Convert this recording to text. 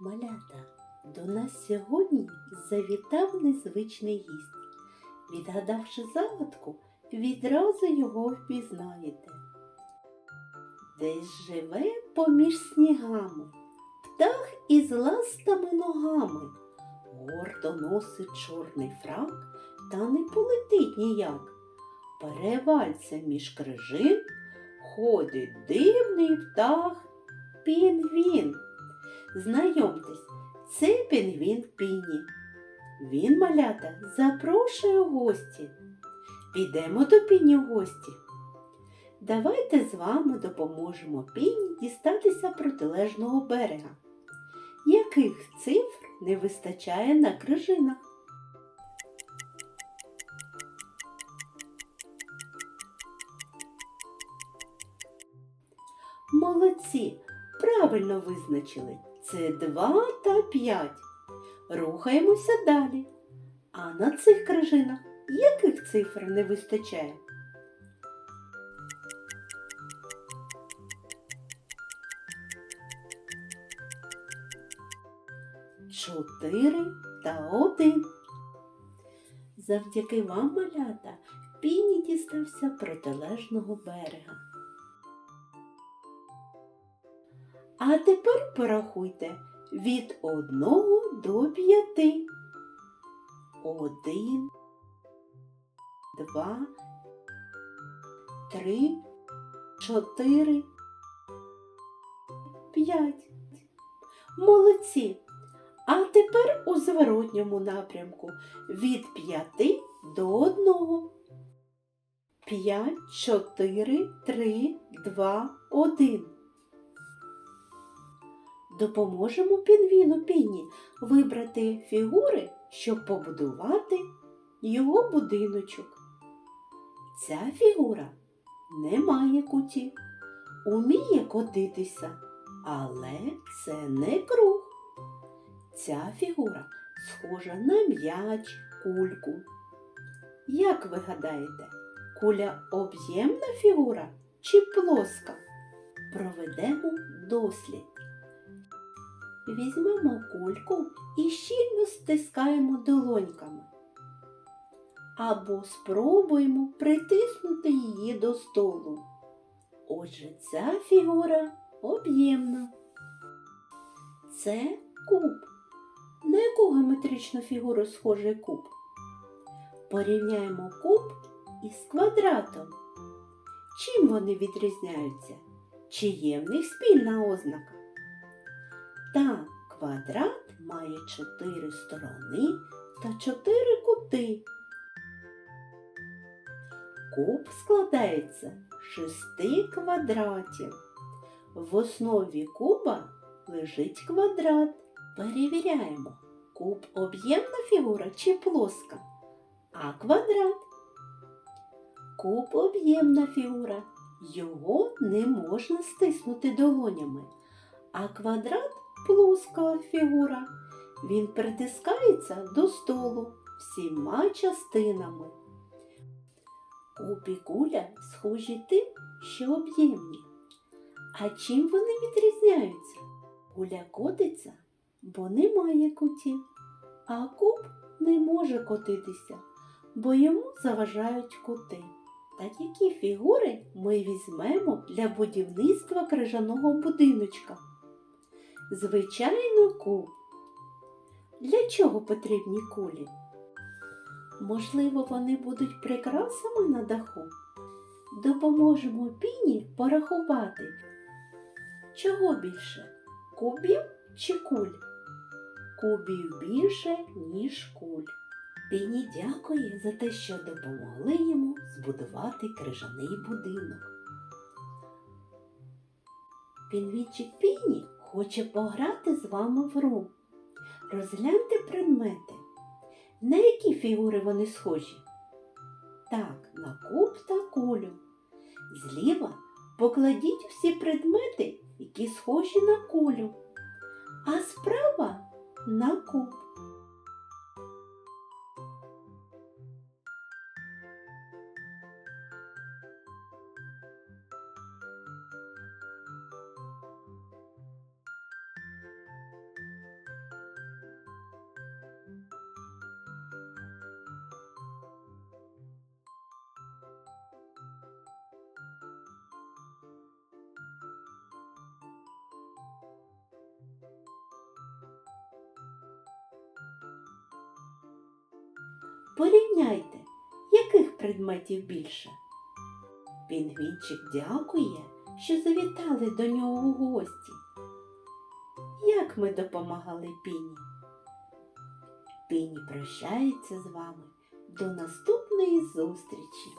Малята, до нас сьогодні завітав незвичний гість. Відгадавши загадку, відразу його впізнаєте. Десь живе поміж снігами, птах із ластами ногами, гордо носить чорний фрак, та не полетить ніяк. Перевалься між крижин, ходить дивний птах, пінгвін. Знайомтесь, це пінгвін Піні. Він, малята, запрошує гості. Підемо до Піні в гості. Давайте з вами допоможемо Піні дістатися протилежного берега. Яких цифр не вистачає на крижинах? Молодці! Правильно визначили. Це 2 та 5. Рухаємося далі. А на цих крижинах яких цифр не вистачає? Чотири та один. Завдяки вам, малята, піні дістався протилежного берега. А тепер порахуйте від одного до п'яти. Один, два, три, чотири, п'ять. Молодці. А тепер у зворотньому напрямку від п'яти до одного. П'ять, чотири, три, два, один. Допоможемо пінгвіну Пінні вибрати фігури, щоб побудувати його будиночок. Ця фігура не має кутів, уміє котитися, але це не круг. Ця фігура схожа на м'яч, кульку. Як ви гадаєте, куля об'ємна фігура чи плоска? Проведемо дослід. Візьмемо кульку і щільно стискаємо долоньками. Або спробуємо притиснути її до столу. Отже, ця фігура об'ємна. Це куб. На яку геометричну фігуру схожий куб? Порівняємо куб із квадратом. Чим вони відрізняються? Чи є в них спільна ознака? Так, квадрат має чотири сторони та чотири кути. Куб складається з шести квадратів. В основі куба лежить квадрат. Перевіряємо, куб об'ємна фігура чи плоска, а квадрат. Куб об'ємна фігура. Його не можна стиснути долонями, а квадрат плоска фігура. Він притискається до столу всіма частинами. І схожі тим, що об'ємні. А чим вони відрізняються? Куля котиться, бо немає кутів, а куб не може котитися, бо йому заважають кути. Так які фігури ми візьмемо для будівництва крижаного будиночка? Звичайно, куб. Для чого потрібні кулі? Можливо, вони будуть прикрасами на даху? Допоможемо піні порахувати. Чого більше? Кубів чи куль? Кубів більше, ніж куль. Піні дякує за те, що допомогли йому збудувати крижаний будинок. Пінвічик Піні хоче пограти з вами в гру. Розгляньте предмети. На які фігури вони схожі? Так, на куб та кулю. Зліва покладіть всі предмети, які схожі на кулю, а справа на куб. Порівняйте, яких предметів більше. Пінгвінчик дякує, що завітали до нього у гості. Як ми допомагали Піні? Піні прощається з вами. До наступної зустрічі!